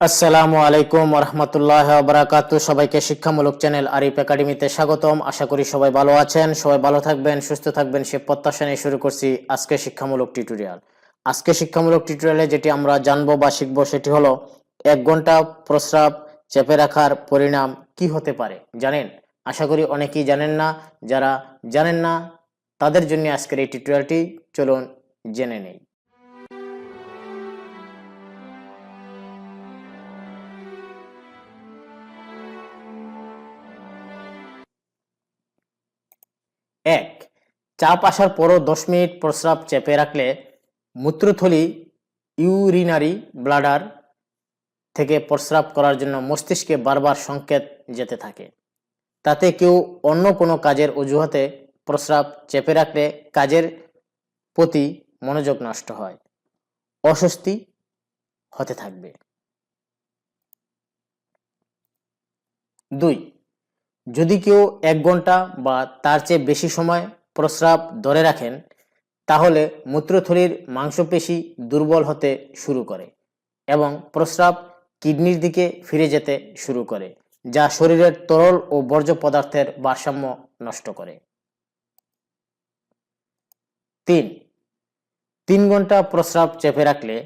আসসালামু আলাইকুম রহমতুল্লাহ বারাকাতু সবাইকে শিক্ষামূলক চ্যানেল আরিফ একাডেমিতে স্বাগতম। আশা করি সবাই ভালো আছেন, সবাই ভালো থাকবেন, সুস্থ থাকবেন, সে প্রত্যাশা নিয়ে শুরু করছি আজকে শিক্ষামূলক টিউটোরিয়াল। আজকে শিক্ষামূলক টিউটোরিয়ালে যেটি আমরা জানব বা শিখব সেটি হলো এক ঘণ্টা প্রস্রাব চেপে রাখার পরিণাম কি হতে পারে, জানেন? আশা করি অনেকেই জানেন না, যারা জানেন না, তাদের জন্য আজকের এই টিউটোরিয়ালটি, চলুন জেনে নেই। এক, চাপ আসার পরও দশ মিনিট প্রস্রাব চেপে রাখলে মূত্রথলি ইউরিনারি ব্লাডার থেকে প্রস্রাব করার জন্য মস্তিষ্কে বারবার সংকেত যেতে থাকে। তাতে কেউ অন্য কোনো কাজের অজুহাতে প্রস্রাব চেপে রাখলে কাজের প্রতি মনোযোগ নষ্ট হয়, অস্বস্তি হতে থাকবে। দুই যদি কেউ এক ঘণ্টা বা তার চেয়ে বেশি সময় প্রস্রাব ধরে রাখেন, তাহলে মূত্রথলির মাংসপেশি দুর্বল হতে শুরু করে এবং প্রস্রাব কিডনির দিকে ফিরে যেতে শুরু করে, যা শরীরের তরল ও বর্জ্য পদার্থের ভারসাম্য নষ্ট করে। তিন তিন ঘণ্টা প্রস্রাব চেপে রাখলে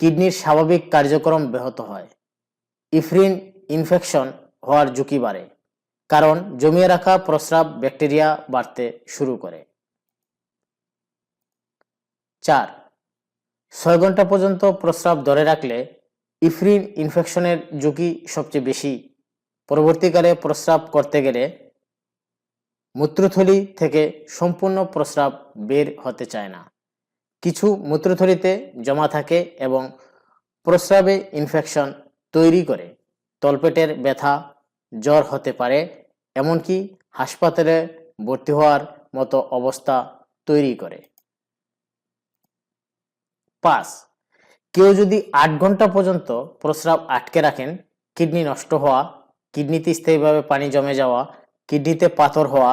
কিডনির স্বাভাবিক কার্যক্রম ব্যাহত হয়। ইফরিন ইনফেকশন হওয়ার ঝুঁকি বাড়ে। কারণ জমিয়ে রাখা প্রস্রাব ব্যাকটেরিয়া বাড়তে শুরু করে। চার, ছয় ঘণ্টা পর্যন্ত প্রস্রাব ধরে রাখলে ইফরিন ইনফেকশনের ঝুঁকি সবচেয়ে বেশি। পরবর্তীকালে প্রস্রাব করতে গেলে মূত্রথলি থেকে সম্পূর্ণ প্রস্রাব বের হতে চায় না। কিছু মূত্রথলিতে জমা থাকে এবং প্রস্রাবে ইনফেকশন তৈরি করে। তলপেটের ব্যথা, জ্বর হতে পারে এমনকি হাসপাতালে ভর্তি হওয়ার মতো অবস্থা তৈরি করে। পাঁচ, কেউ যদি আট ঘণ্টা পর্যন্ত প্রস্রাব আটকে রাখেন, কিডনি নষ্ট হওয়া, কিডনিতে স্থায়ীভাবে পানি জমে যাওয়া, কিডনিতে পাথর হওয়া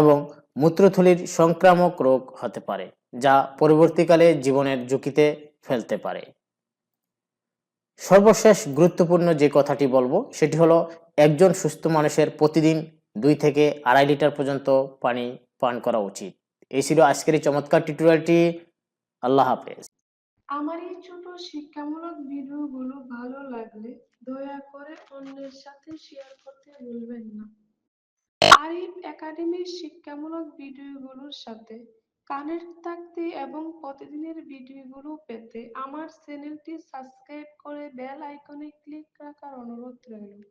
এবং মূত্রথলির সংক্রামক রোগ হতে পারে, যা পরবর্তীকালে জীবনের ঝুঁকিতে ফেলতে পারে। সর্বশেষ গুরুত্বপূর্ণ যে কথাটি বলব, সেটি হলো একজন সুস্থ মানুষের প্রতিদিন দুই থেকে আড়াই লিটার পর্যন্ত পানি পান করা উচিত। এই ছিল আজকের এই চমৎকার টিউটোরিয়ালটি আল্লাহ হাফেজ। আমার এই ছোট শিক্ষামূলক ভিডিওগুলো ভালো লাগলে দয়া করে অন্যের সাথে শেয়ার করতে ভুলবেন না। আরিফ একাডেমির শিক্ষামূলক ভিডিওগুলোর সাথে কানেক্ট থাকতে এবং প্রতিদিনের ভিডিওগুলো পেতে আমার চ্যানেলটি সাবস্ক্রাইব করে বেল আইকনে ক্লিক রাখার অনুরোধ রইল।